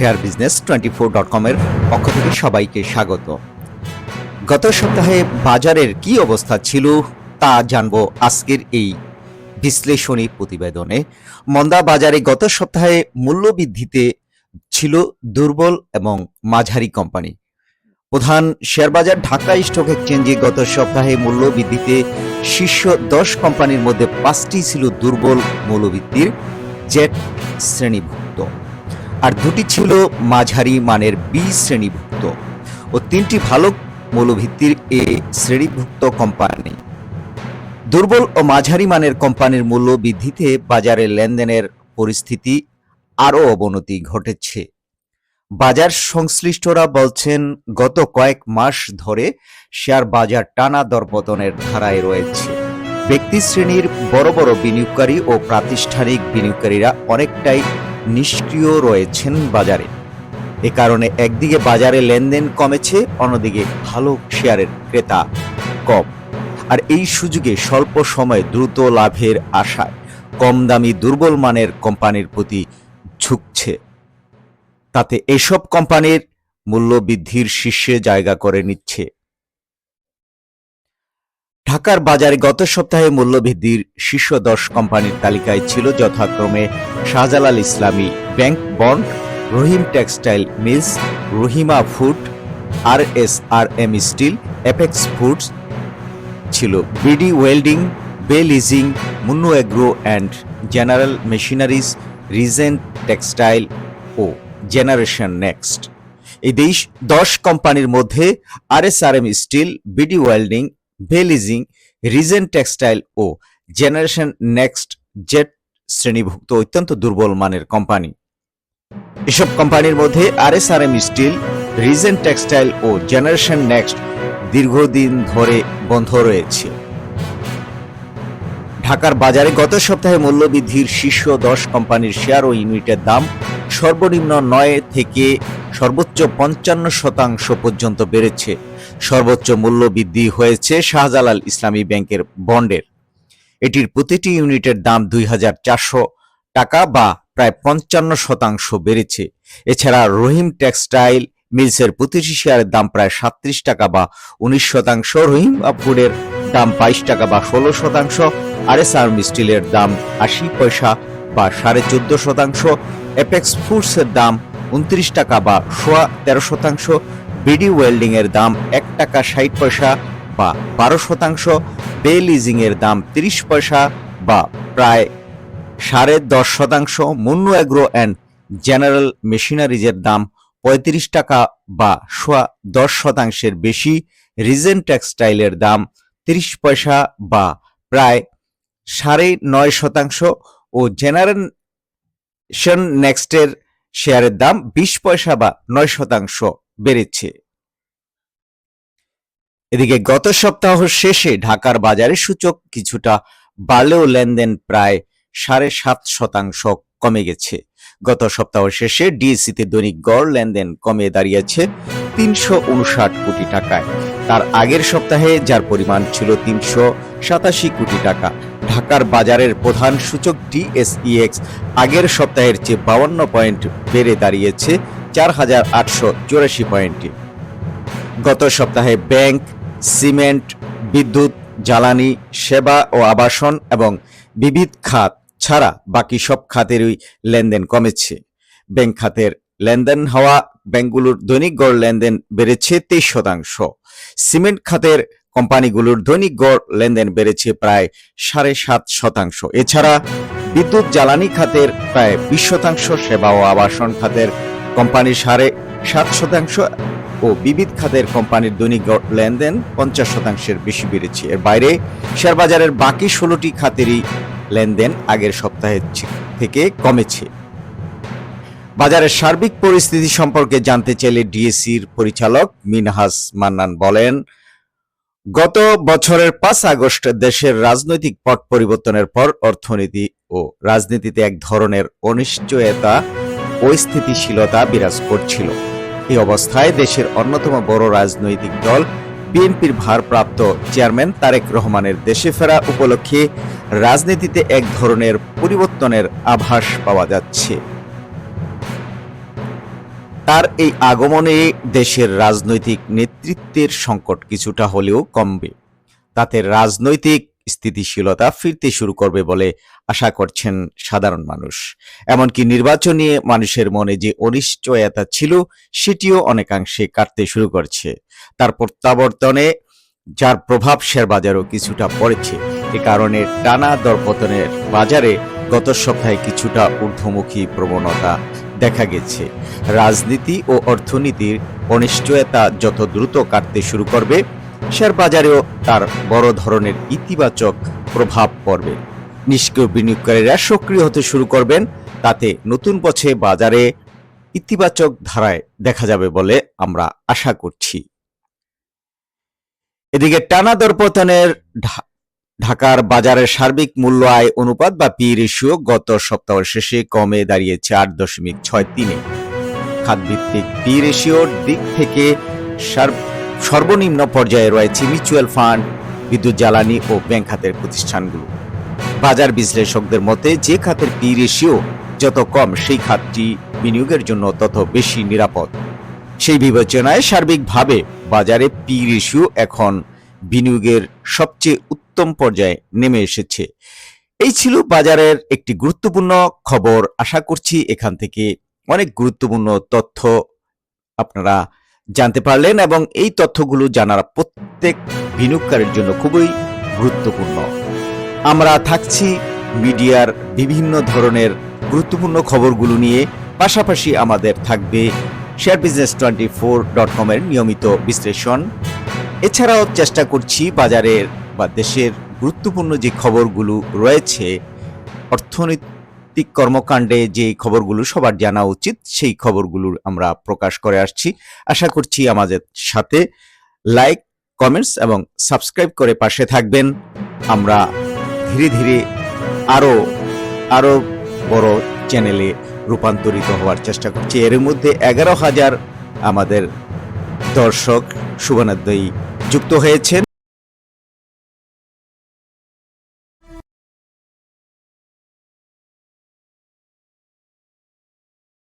Share business twenty four dot কমের পক্ষ থেকে সবাইকে স্বাগত। গত সপ্তাহে বাজারের কি অবস্থা ছিল তা জানব আজকের এই বিশ্লেষণী প্রতিবেদনে। মন্দা বাজারে গত সপ্তাহে মূল্যবৃদ্ধিতে ছিল দুর্বল এবং মাঝারি কোম্পানি। প্রধান শেয়ারবাজার ঢাকা স্টক এক্সচেঞ্জে গত সপ্তাহে মূল্যবৃদ্ধিতে শীর্ষ দশ কোম্পানির মধ্যে পাঁচটি ছিল দুর্বল মূল্যবৃদ্ধির জেট শ্রেণীভুক্ত। আর দুটি ছিল মাঝারি মানের বি শ্রেণীভুক্ত ও তিনটি ভালো মূল্যভিত্তির এ শ্রেণীভুক্ত কোম্পানি দুর্বল ও মাঝারি মানের কোম্পানির মূল্য বৃদ্ধিতে বাজারে লেনদেনের পরিস্থিতি আরও অবনতি ঘটেছে। বাজার সংশ্লিষ্টরা বলছেন, গত কয়েক মাস ধরে শেয়ার বাজার টানা দরপতনের ধারায় রয়েছে। ব্যক্তি শ্রেণির বড় বড় বিনিয়োগকারী ও প্রাতিষ্ঠানিক বিনিয়োগকারীরা অনেকটাই নিষ্ক্রিয় রয়েছেন বাজারে। এ কারণে একদিকে বাজারে লেনদেন কমেছে, অন্যদিকে ভালো শেয়ারের ক্রেতা কম। আর এই সুযোগে স্বল্প সময়ে দ্রুত লাভের আশায় কম দামি দুর্বল মানের কোম্পানির প্রতি ঝুঁকছে। তাতে এসব কোম্পানির মূল্য বৃদ্ধির শীর্ষে জায়গা করে নিচ্ছে ঢাকার বাজারে গত সপ্তাহে মূল্যবৃদ্ধির শীর্ষ দশ কোম্পানির তালিকায় ছিল যথাক্রমে Shahjalal Islami bank bond, Rahim textile mills, Rahima food R S R M steel apex foods ছিল। BD welding, bay leasing, Munnu agro and general machineries regent textile O generation next. এই দেশ দশ কোম্পানির মধ্যে R S R M steel, BD welding bay leasing regent textile ও generation next Z শ্রেণীভুক্ত অত্যন্ত দুর্বল মানের কোম্পানি এসব কোম্পানির মধ্যে R S R M steel regent textile ও জেনারেশন নেক্সট দীর্ঘদিন ধরে বন্ধ রয়েছে। ঢাকার বাজারে গত সপ্তাহে মূল্যবৃদ্ধির শীর্ষ দশ কোম্পানির শেয়ার ও ইউনিটের দাম সর্বনিম্ন নয় থেকে সর্বোচ্চ পঞ্চান্ন শতাংশ পর্যন্ত বেড়েছে। সর্বোচ্চ মূল্য বৃদ্ধি হয়েছে শাহজালাল ইসলামী ব্যাংকের বন্ডের। এটির প্রতিটি ইউনিটের দাম দুই হাজার চারশো টাকা বা প্রায় পঞ্চান্ন শতাংশ বেড়েছে। এছাড়া রহিম টেক্সটাইল মিলসের প্রতিটি শেয়ারের দাম প্রায় সাত্রিশ টাকা বা উনিশ শতাংশ, রহিম ফুডের দাম বাইশ টাকা বা ষোলো শতাংশ আর এস আর্ম স্টিলের দাম আশি পয়সা বা সাড়ে চোদ্দ শতাংশ এপেক্স ফুডসের দাম উনত্রিশ টাকা বা সোয়া তেরো শতাংশ। বিডি ওয়েল্ডিং এর দাম এক টাকা ষাট পয়সা বা বারো শতাংশ। বে লিজিং এর দাম তিরিশ পয়সা বা প্রায় সাড়ে দশ শতাংশ। মুন্নু অ্যাগ্রো অ্যান্ড জেনারেল মেশিনারিজের দাম পঁয়ত্রিশ টাকা বা সোয়া দশ শতাংশের বেশি। রিজেন টেক্সটাইলের দাম তিরিশ পয়সা বা প্রায় সাড়ে নয় শতাংশ। ও জেনারেশন নেক্সটের শেয়ারের দাম বিশ পয়সা বা নয় শতাংশ বেড়েছে। এদিকে গত সপ্তাহ শেষে ঢাকার বাজারে সূচক কিছুটা বাড়লেও লেনদেন প্রায় সাড়ে সাত শতাংশ কমে গেছে। গত সপ্তাহ শেষে ডিএসসিতে দৈনিক গড় লেনদেন কমে দাঁড়িয়েছে তিনশো উনষাট কোটি টাকায়। তার আগের সপ্তাহে যার পরিমাণ ছিল তিনশো সাতাশি কোটি টাকা। ঢাকার বাজারের প্রধান সূচক ডিএসইএক্স আগের সপ্তাহের চেয়ে বাউন্ন পয়েন্ট বেড়ে দাঁড়িয়েছে চার হাজার আটশো চুরাশি পয়েন্টে। গত সপ্তাহে ব্যাংক, সিমেন্ট, বিদ্যুৎ, জ্বালানি, সেবা ও আবাসন এবং বিবিধ খাত ছাড়া বাকি সব খাতেরই লেনদেন কমেছে। ব্যাংক খাতের লেনদেন হওয়া ব্যাংকগুলোর দৈনিক গড় লেনদেন বেড়েছে তেইশ শতাংশ। সিমেন্ট খাতের কোম্পানিগুলোর দৈনিক গড় লেনদেন বেড়েছে প্রায় সাড়ে সাত শতাংশ। এছাড়া বিদ্যুৎ জ্বালানি খাতের প্রায় বিশ শতাংশ, সেবা ও আবাসন খাতের কোম্পানির সাড়ে সাত শতাংশ ও বিবিধ খাতের কোম্পানির দৈনিক গড় লেনদেন পঞ্চাশ শতাংশের বেশি বেড়েছে। এর বাইরে শেয়ার বাজারের বাকি ষোলোটি খাতেরই লেনদেন আগের সপ্তাহের থেকে কমেছে। বাজারের সার্বিক পরিস্থিতি সম্পর্কে জানতে চাইলে ডিএসসির পরিচালক মিনহাস মান্নান বলেন, গত বছরের পাঁচ আগস্ট দেশের রাজনৈতিক পট পরিবর্তনের পর অর্থনীতি ও রাজনীতিতে এক ধরনের অনিশ্চয়তা ও স্থিতিশীলতা বিরাজ করছিল। এই অবস্থায় দেশের অন্যতম বড় রাজনৈতিক দল বিএনপির ভারপ্রাপ্ত চেয়ারম্যান তারেক রহমানের দেশে ফেরা উপলক্ষে রাজনীতিতে এক ধরনের পরিবর্তনের আভাস পাওয়া যাচ্ছে। তার এই আগমনে দেশের রাজনৈতিক নেতৃত্বের সংকট কিছুটা হলেও কমবে। তাতে রাজনৈতিক স্থিতিশীলতা ফিরতে শুরু করবে বলে আশা করছেন সাধারণ মানুষ। এমনকি নির্বাচন নিয়ে মানুষের মনে যে অনিশ্চয়তা ছিল, সেটিও অনেকাংশে কাটতে শুরু করছে। তার প্রত্যাবর্তনে যার প্রভাব শেয়ার বাজারও কিছুটা পড়েছে, এ কারণে টানা দরপতনের বাজারে গত সপ্তাহে কিছুটা ঊর্ধ্বমুখী প্রবণতা দেখা গেছে। রাজনীতি ও অর্থনীতির অনিশ্চয়তা যত দ্রুত কাটতে শুরু করবে শেয়ার বাজারেও তার বড় ধরনের ইতিবাচক প্রভাব পড়বে। নিষ্ক্রিয় বিনিয়োগকারীরা সক্রিয় হতে শুরু করবেন, তাতে নতুন বছরে বাজারে ইতিবাচক ধারায় দেখা যাবে বলে আমরা আশা করছি। এদিকে টানা দরপতনের ঢাকার বাজারের সার্বিক মূল্য আয় অনুপাত বা পি রেশিও গত সপ্তাহ শেষে কমে দাঁড়িয়েছে আট দশমিক ছয় তিনে। খাতভিত্তিক পি রেশিওর দিক থেকে সার- সর্বনিম্ন পর্যায়ে রয়েছে মিউচুয়াল ফান্ড, বিদ্যুৎ জ্বালানি ও ব্যাংক খাতের প্রতিষ্ঠানগুলো। বাজার বিশ্লেষকদের মতে, যে খাতের পি রেশিও যত কম, সেই খাতটি বিনিয়োগের জন্য তত বেশি নিরাপদ। সেই বিবেচনায় সার্বিকভাবে বাজারে পি রেশিও এখন বিনিয়োগের সবচেয়ে উত্তম পর্যায়ে নেমে এসেছে। এই ছিল বাজারের একটি গুরুত্বপূর্ণ খবর। আশা করছি এখান থেকে অনেক গুরুত্বপূর্ণ তথ্য আপনারা জানতে পারলেন এবং এই তথ্যগুলো জানার প্রত্যেক বিনিয়োগকারীর জন্য খুবই গুরুত্বপূর্ণ। আমরা থাকছি মিডিয়ার বিভিন্ন ধরনের গুরুত্বপূর্ণ খবরগুলো নিয়ে। পাশাপাশি আমাদের থাকবে share business twenty four dot কমের নিয়মিত বিশ্লেষণ। এছাড়াও চেষ্টা করছি বাজারের বা দেশের গুরুত্বপূর্ণ যে খবরগুলো রয়েছে অর্থনৈতিক কর্মকাণ্ডে যে খবরগুলো সবার জানা উচিত, সেই খবরগুলো আমরা প্রকাশ করে আসছি। আশা করছি আমাদের সাথে লাইক, কমেন্টস এবং সাবস্ক্রাইব করে পাশে থাকবেন। আমরা ধীরে ধীরে আরও আরও বড় চ্যানেলে রূপান্তরিত হওয়ার চেষ্টা করছি। এর মধ্যে এগারো হাজার আমাদের দর্শক শুভনাদ্যয়ী যুক্ত হয়েছেন।